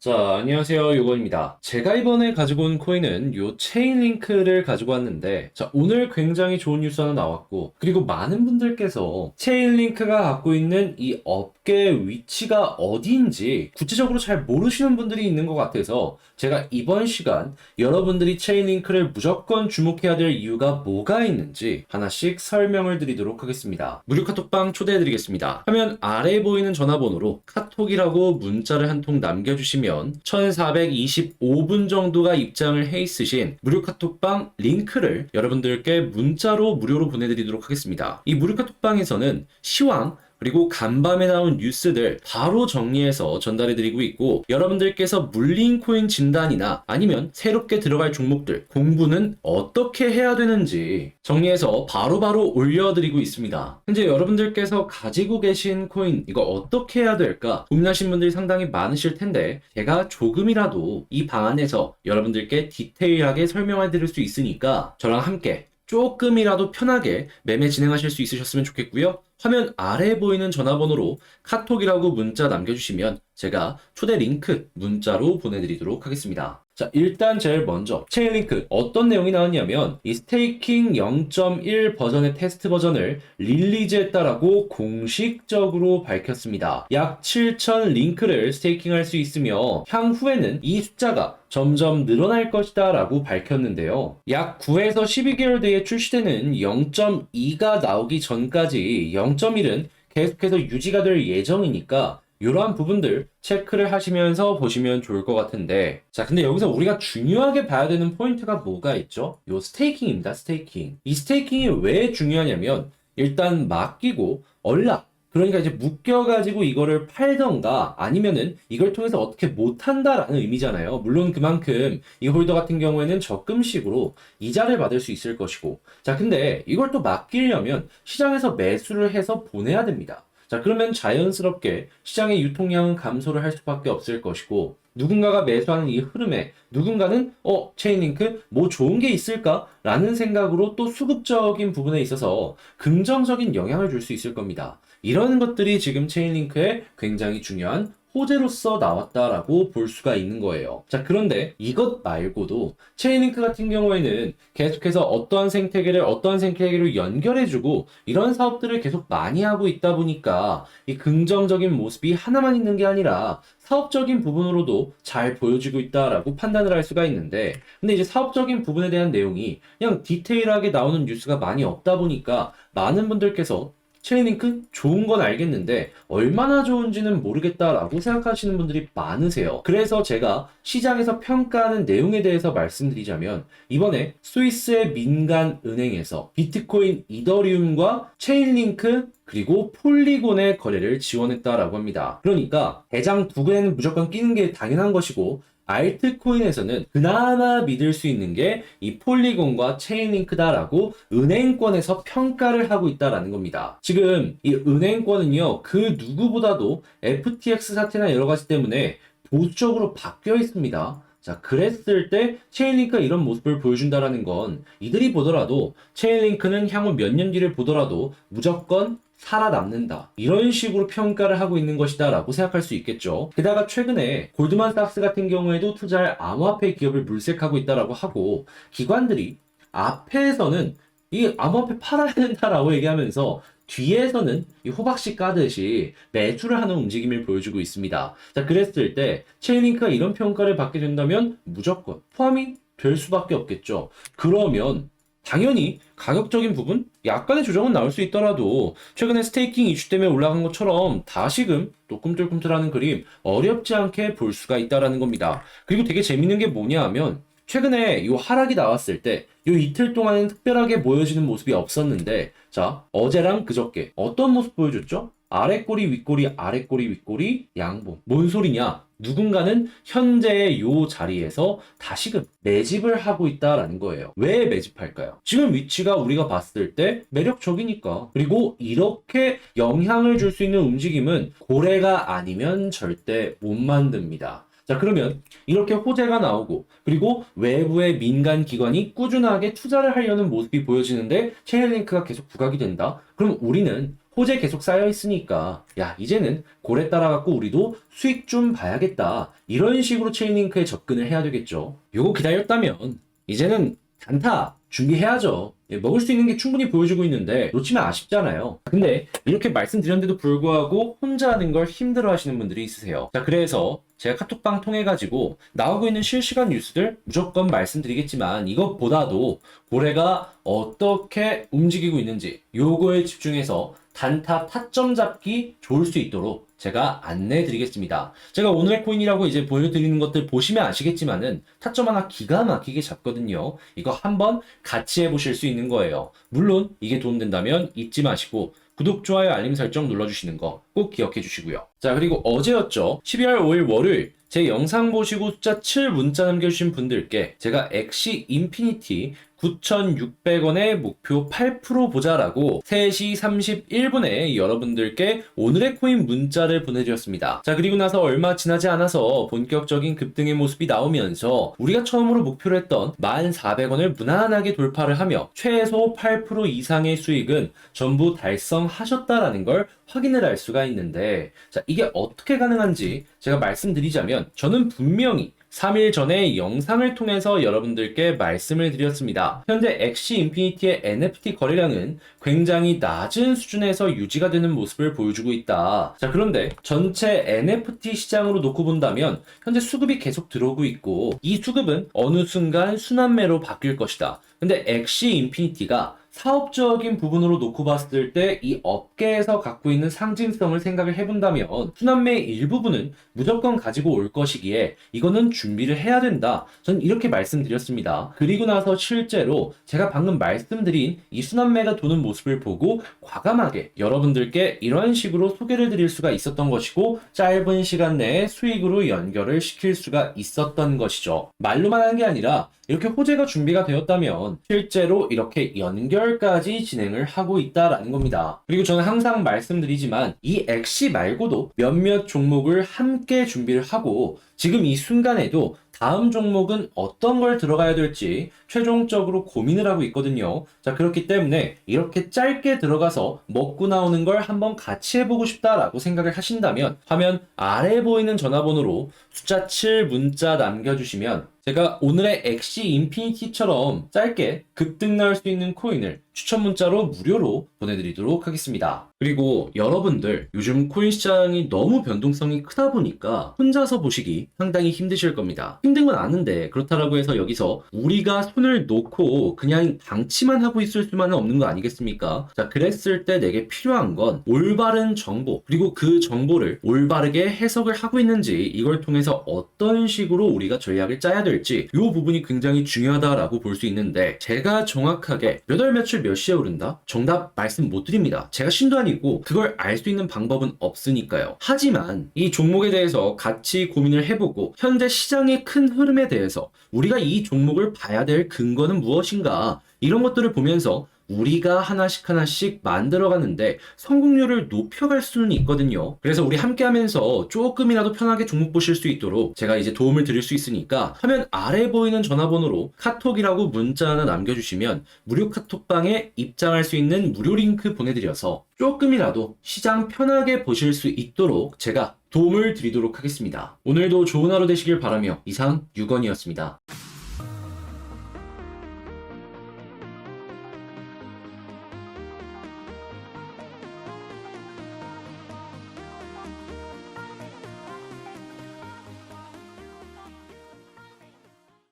자, 안녕하세요. 요건입니다. 제가 이번에 가지고 온 코인은 요 체인링크를 가지고 왔는데, 자, 오늘 굉장히 좋은 뉴스 하나 나왔고, 그리고 많은 분들께서 체인링크가 갖고 있는 이 업 계 위치가 어디인지 구체적으로 잘 모르시는 분들이 있는 것 같아서, 제가 이번 시간 여러분들이 체인링크를 무조건 주목해야 될 이유가 뭐가 있는지 하나씩 설명을 드리도록 하겠습니다. 무료 카톡방 초대해 드리겠습니다. 화면 아래에 보이는 전화번호로 카톡이라고 문자를 한 통 남겨주시면 1425분 정도가 입장을 해 있으신 무료 카톡방 링크를 여러분들께 문자로 무료로 보내드리도록 하겠습니다. 이 무료 카톡방에서는 시황 그리고 간밤에 나온 뉴스들 바로 정리해서 전달해드리고 있고 여러분들께서 물린 코인 진단이나 아니면 새롭게 들어갈 종목들 공부는 어떻게 해야 되는지 정리해서 바로 바로 올려드리고 있습니다. 현재 여러분들께서 가지고 계신 코인 이거 어떻게 해야 될까 고민하신 분들이 상당히 많으실 텐데 제가 조금이라도 이 방안에서 여러분들께 디테일하게 설명해 드릴 수 있으니까 저랑 함께 조금이라도 편하게 매매 진행하실 수 있으셨으면 좋겠고요. 화면 아래에 보이는 전화번호로 카톡이라고 문자 남겨주시면 제가 초대 링크 문자로 보내드리도록 하겠습니다. 자, 일단 제일 먼저 체인 링크 어떤 내용이 나왔냐면 이 스테이킹 0.1 버전의 테스트 버전을 릴리즈했다라고 공식적으로 밝혔습니다. 약7,000 링크를 스테이킹할 수 있으며 향후에는 이 숫자가 점점 늘어날 것이다 라고 밝혔는데요. 약 9에서 12개월 뒤에 출시되는 0.2가 나오기 전까지 0.1은 계속해서 유지가 될 예정이니까 이러한 부분들 체크를 하시면서 보시면 좋을 것 같은데 자 근데 여기서 우리가 중요하게 봐야 되는 포인트가 뭐가 있죠? 요 스테이킹입니다 스테이킹 이 스테이킹이 왜 중요하냐면 일단 맡기고 얼락 그러니까 이제 묶여가지고 이거를 팔던가 아니면은 이걸 통해서 어떻게 못한다라는 의미잖아요. 물론 그만큼 이 홀더 같은 경우에는 적금식으로 이자를 받을 수 있을 것이고 자 근데 이걸 또 맡기려면 시장에서 매수를 해서 보내야 됩니다. 자, 그러면 자연스럽게 시장의 유통량은 감소를 할 수밖에 없을 것이고, 누군가가 매수하는 이 흐름에 누군가는, 어, 체인링크, 뭐 좋은 게 있을까? 라는 생각으로 또 수급적인 부분에 있어서 긍정적인 영향을 줄 수 있을 겁니다. 이런 것들이 지금 체인링크의 굉장히 중요한 호재로서 나왔다라고 볼 수가 있는 거예요. 자, 그런데 이것 말고도 체인링크 같은 경우에는 계속해서 어떠한 생태계를 어떠한 생태계로 연결해주고 이런 사업들을 계속 많이 하고 있다 보니까 이 긍정적인 모습이 하나만 있는 게 아니라 사업적인 부분으로도 잘 보여지고 있다라고 판단을 할 수가 있는데 근데 이제 사업적인 부분에 대한 내용이 그냥 디테일하게 나오는 뉴스가 많이 없다 보니까 많은 분들께서 체인링크 좋은 건 알겠는데 얼마나 좋은지는 모르겠다라고 생각하시는 분들이 많으세요. 그래서 제가 시장에서 평가하는 내용에 대해서 말씀드리자면 이번에 스위스의 민간 은행에서 비트코인 이더리움과 체인링크 그리고 폴리곤의 거래를 지원했다라고 합니다. 그러니까 대장 두 개는 무조건 끼는 게 당연한 것이고 알트코인에서는 그나마 믿을 수 있는 게 이 폴리곤과 체인링크다라고 은행권에서 평가를 하고 있다라는 겁니다. 지금 이 은행권은요, 그 누구보다도 FTX 사태나 여러 가지 때문에 보수적으로 바뀌어 있습니다. 자, 그랬을 때 체인링크가 이런 모습을 보여준다라는 건 이들이 보더라도 체인링크는 향후 몇 년 뒤를 보더라도 무조건 살아남는다. 이런 식으로 평가를 하고 있는 것이다 라고 생각할 수 있겠죠. 게다가 최근에 골드만삭스 같은 경우에도 투자할 암호화폐 기업을 물색하고 있다라고 하고 기관들이 앞에서는 이 암호화폐 팔아야 된다라고 얘기하면서 뒤에서는 이 호박씨 까듯이 매수를 하는 움직임을 보여주고 있습니다. 자, 그랬을 때 체인링크가 이런 평가를 받게 된다면 무조건 포함이 될 수밖에 없겠죠. 그러면 당연히 가격적인 부분 약간의 조정은 나올 수 있더라도 최근에 스테이킹 이슈 때문에 올라간 것처럼 다시금 또 꿈틀꿈틀하는 그림 어렵지 않게 볼 수가 있다라는 겁니다. 그리고 되게 재밌는 게 뭐냐 하면 최근에 이 하락이 나왔을 때 이 이틀 동안은 특별하게 보여지는 모습이 없었는데 자 어제랑 그저께 어떤 모습 보여줬죠? 아래 꼬리 윗꼬리 아래 꼬리 윗꼬리 양봉. 뭔 소리냐? 누군가는 현재의 요 자리에서 다시금 매집을 하고 있다라는 거예요. 왜 매집할까요? 지금 위치가 우리가 봤을 때 매력적이니까. 그리고 이렇게 영향을 줄 수 있는 움직임은 고래가 아니면 절대 못 만듭니다. 자, 그러면 이렇게 호재가 나오고 그리고 외부의 민간 기관이 꾸준하게 투자를 하려는 모습이 보여지는데 체인링크가 계속 부각이 된다. 그럼 우리는 호재 계속 쌓여 있으니까. 야 이제는 고래 따라갖고 우리도 수익 좀 봐야겠다. 이런 식으로 체인링크에 접근을 해야 되겠죠. 요거 기다렸다면 이제는 단타 준비해야죠. 예, 먹을 수 있는 게 충분히 보여주고 있는데 놓치면 아쉽잖아요. 근데 이렇게 말씀드렸는데도 불구하고 혼자 하는 걸 힘들어 하시는 분들이 있으세요. 자 그래서 제가 카톡방 통해 가지고 나오고 있는 실시간 뉴스들 무조건 말씀드리겠지만 이것보다도 고래가 어떻게 움직이고 있는지 요거에 집중해서 단타 타점 잡기 좋을 수 있도록 제가 안내해 드리겠습니다. 제가 오늘의 코인이라고 이제 보여드리는 것들 보시면 아시겠지만은 타점 하나 기가 막히게 잡거든요. 이거 한번 같이 해보실 수 있는 거예요. 물론 이게 도움된다면 잊지 마시고 구독, 좋아요, 알림 설정 눌러주시는 거 꼭 기억해 주시고요. 자, 그리고 어제였죠. 12월 5일 월요일 제 영상 보시고 숫자 7 문자 남겨주신 분들께 제가 엑시 인피니티 9,600원의 목표 8% 보자라고 3시 31분에 여러분들께 오늘의 코인 문자를 보내드렸습니다. 자, 그리고 나서 얼마 지나지 않아서 본격적인 급등의 모습이 나오면서 우리가 처음으로 목표로 했던 1,400원을 무난하게 돌파를 하며 최소 8% 이상의 수익은 전부 달성하셨다라는 걸 확인을 할 수가 있는데 자, 이게 어떻게 가능한지 제가 말씀드리자면 저는 분명히 3일 전에 영상을 통해서 여러분들께 말씀을 드렸습니다. 현재 엑시 인피니티의 NFT 거래량은 굉장히 낮은 수준에서 유지가 되는 모습을 보여주고 있다. 자, 그런데 전체 NFT 시장으로 놓고 본다면 현재 수급이 계속 들어오고 있고 이 수급은 어느 순간 순환매로 바뀔 것이다. 근데 엑시 인피니티가 사업적인 부분으로 놓고 봤을 때 이 업계에서 갖고 있는 상징성을 생각을 해본다면 순환매의 일부분은 무조건 가지고 올 것이기에 이거는 준비를 해야 된다. 저는 이렇게 말씀드렸습니다. 그리고 나서 실제로 제가 방금 말씀드린 이 순환매가 도는 모습을 보고 과감하게 여러분들께 이런 식으로 소개를 드릴 수가 있었던 것이고 짧은 시간 내에 수익으로 연결을 시킬 수가 있었던 것이죠. 말로만 한 게 아니라 이렇게 호재가 준비가 되었다면 실제로 이렇게 연결 까지 진행을 하고 있다라는 겁니다. 그리고 저는 항상 말씀드리지만 이 엑시 말고도 몇몇 종목을 함께 준비를 하고 지금 이 순간에도 다음 종목은 어떤 걸 들어가야 될지 최종적으로 고민을 하고 있거든요. 자, 그렇기 때문에 이렇게 짧게 들어가서 먹고 나오는 걸 한번 같이 해보고 싶다라고 생각을 하신다면 화면 아래 보이는 전화번호로 숫자 7 문자 남겨주시면 제가 오늘의 엑시 인피니티처럼 짧게 급등 나올 수 있는 코인을 추천 문자로 무료로 보내드리도록 하겠습니다. 그리고 여러분들 요즘 코인 시장이 너무 변동성이 크다 보니까 혼자서 보시기 상당히 힘드실 겁니다. 힘든 건 아는데 그렇다라고 해서 여기서 우리가 손을 놓고 그냥 방치만 하고 있을 수만은 없는 거 아니겠습니까? 자, 그랬을 때 내게 필요한 건 올바른 정보 그리고 그 정보를 올바르게 해석을 하고 있는지 이걸 통해서 어떤 식으로 우리가 전략을 짜야 될지 이 부분이 굉장히 중요하다라고 볼 수 있는데 제가 정확하게 몇 월 며칠 몇 시에 오른다? 정답 말씀 못 드립니다. 제가 신도 아니고 그걸 알 수 있는 방법은 없으니까요. 하지만 이 종목에 대해서 같이 고민을 해보고 현재 시장의 큰 흐름에 대해서 우리가 이 종목을 봐야 될 근거는 무엇인가 이런 것들을 보면서 우리가 하나씩 하나씩 만들어가는데 성공률을 높여갈 수는 있거든요. 그래서 우리 함께 하면서 조금이라도 편하게 종목 보실 수 있도록 제가 이제 도움을 드릴 수 있으니까 화면 아래 보이는 전화번호로 카톡이라고 문자 하나 남겨주시면 무료 카톡방에 입장할 수 있는 무료 링크 보내드려서 조금이라도 시장 편하게 보실 수 있도록 제가 도움을 드리도록 하겠습니다. 오늘도 좋은 하루 되시길 바라며 이상 유건이었습니다.